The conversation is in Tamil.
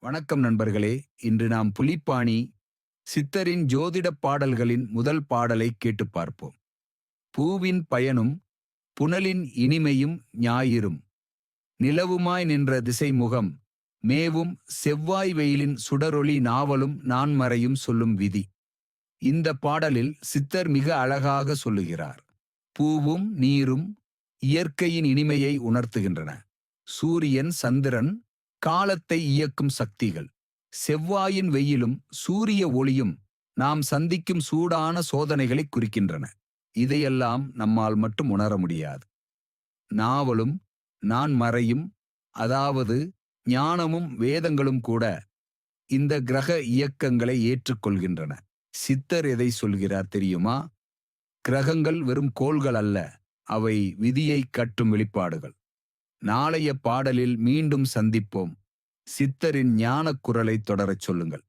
வணக்கம் நண்பர்களே. இன்று நாம் புலிப்பாணி சித்தரின் ஜோதிடப் பாடல்களின் முதல் பாடலை கேட்டுப் பார்ப்போம். பூவின் பயனும் புனலின் இனிமையும் ஞாயிறும். நிலவுமாய் நின்ற திசை முகம் மேவும் செவ்வாய் வெயிலின் சுடரொளி நாவலும் நான்மறையும் சொல்லும் விதி. இந்த பாடலில் சித்தர் மிக அழகாக சொல்லுகிறார். பூவும் நீரும் இயற்கையின் இனிமையை உணர்த்துகின்றன. சூரியன் சந்திரன் காலத்தை இயக்கும் சக்திகள். செவ்வாயின் வெயிலும் சூரிய ஒளியும் நாம் சந்திக்கும் சூடான சோதனைகளை குறிக்கின்றன. இதையெல்லாம் நம்மால் மட்டும் உணர முடியாது. நாவலும் நான் மறையும் அதாவது ஞானமும் வேதங்களும் கூட இந்த கிரக இயக்கங்களை ஏற்றுக்கொள்கின்றன. சித்தர் எதை சொல்கிறார் தெரியுமா? கிரகங்கள் வெறும் கோள்கள் அல்ல அவை விதியை கட்டும் வெளிப்பாடுகள். நாளைய பாடலில் மீண்டும் சந்திப்போம். சித்தரின் ஞானக் குரலை தொடரச் சொல்லுங்கள்.